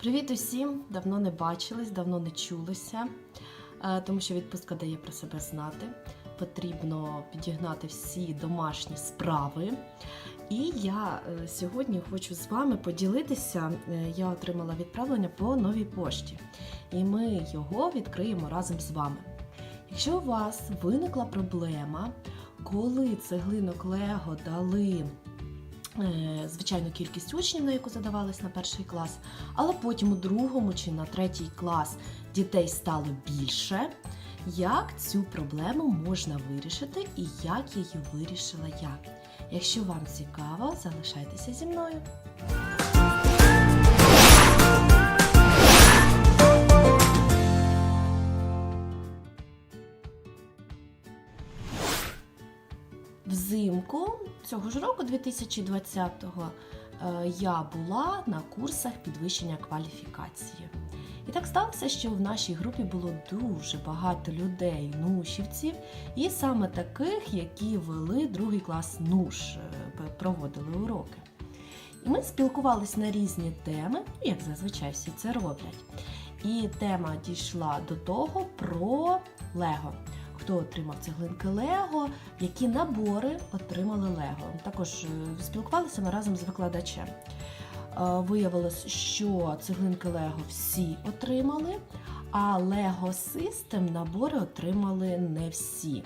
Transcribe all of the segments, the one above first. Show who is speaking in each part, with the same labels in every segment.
Speaker 1: Привіт усім! Давно не бачились, давно не чулися, е, тому що відпустка дає про себе знати. Потрібно підігнати всі домашні справи. І я е, сьогодні хочу з вами поділитися. Е, Я отримала відправлення по новій пошті, і ми його відкриємо разом з вами. Якщо у вас виникла проблема, коли цеглинок Лего дали звичайну кількість учнів, на яку задавались на перший клас, але потім у другому чи на третій клас дітей стало більше. Як цю проблему можна вирішити і як її вирішила я? Якщо вам цікаво, залишайтеся зі мною. Взимку цього ж року, 2020-го, е, я була на курсах підвищення кваліфікації. І так сталося, що в нашій групі було дуже багато людей, нушівців, і саме таких, які вели другий клас нуш, е, проводили уроки. І ми спілкувалися на різні теми, ну, як зазвичай всі це роблять. І тема дійшла до того про Лего. Хто отримав цеглинки Лего, які набори отримали Лего. Також е, спілкувалися ми разом з викладачем. Е, Виявилось, що цеглинки Лего всі отримали, а Лего System набори отримали не всі.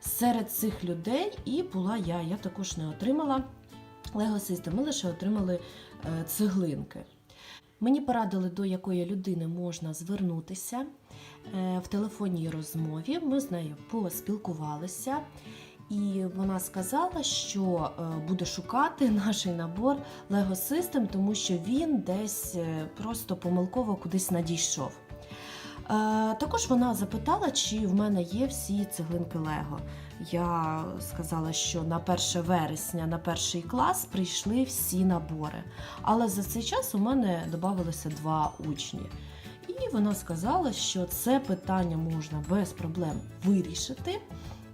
Speaker 1: Серед цих людей і була я. Я також не отримала Лего System, ми лише отримали е, цеглинки. Мені порадили, до якої людини можна звернутися Е, в телефонній розмові. Ми з нею поспілкувалися, і вона сказала, що е, буде шукати наш набор Lego System, тому що він десь е, просто помилково кудись надійшов. Також вона запитала, чи в мене є всі цеглинки Лего. Я сказала, що на 1 вересня, на перший клас прийшли всі набори. Але за цей час у мене додавалося два учні. І вона сказала, що це питання можна без проблем вирішити.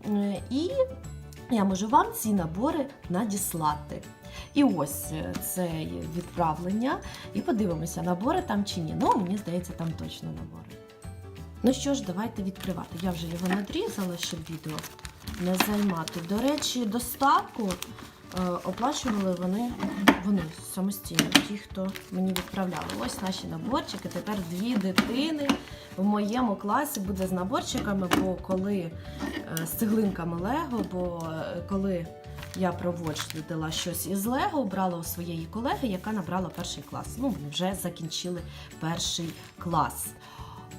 Speaker 1: Е, І я можу вам ці набори надіслати. І ось е, це відправлення. І подивимося, набори там чи ні. Ну, мені здається, там точно набори. Ну що ж, давайте відкривати. Я вже його надрізала, щоб відео не займати. До речі, доставку е, оплачували вони, вони самостійно, ті, хто мені відправляли. Ось наші наборчики. Тепер дві дитини в моєму класі буде з наборчиками, бо коли е, з цеглинками Лего, бо е, коли я проводила щось із Лего, брала у своєї колеги, яка набрала перший клас. Ну, вони вже закінчили перший клас.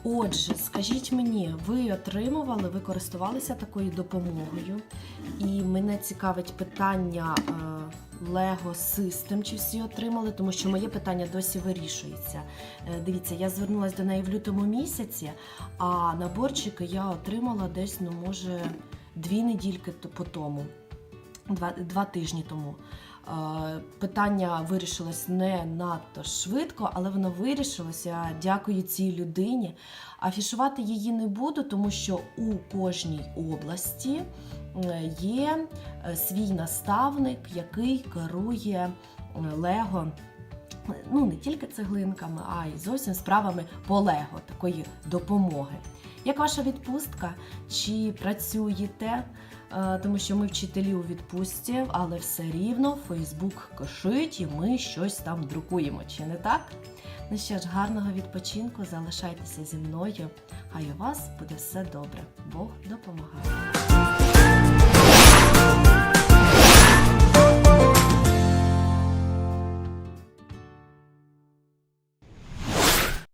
Speaker 1: Отже, скажіть мені, ви отримували, ви користувалися такою допомогою? І мене цікавить питання Lego System, чи всі отримали, тому що моє питання досі вирішується. Е, Дивіться, я звернулася до неї в лютому місяці, а наборчики я отримала десь, ну, може, дві недільки по тому, два, два тижні тому. Е, Питання вирішилось не надто швидко, але воно вирішилося. Дякую цій людині. Афішувати її не буду, тому що у кожній області е, є е, свій наставник, який керує Лего. Ну, не тільки цеглинками, а й зовсім справами по Лего, такої допомоги. Як ваша відпустка? Чи працюєте? Е, Тому що ми вчителі у відпустці, але все рівно Фейсбук кишить і ми щось там друкуємо, чи не так? Ну що ж, гарного відпочинку, залишайтеся зі мною. Хай у вас буде все добре. Бог допомагає.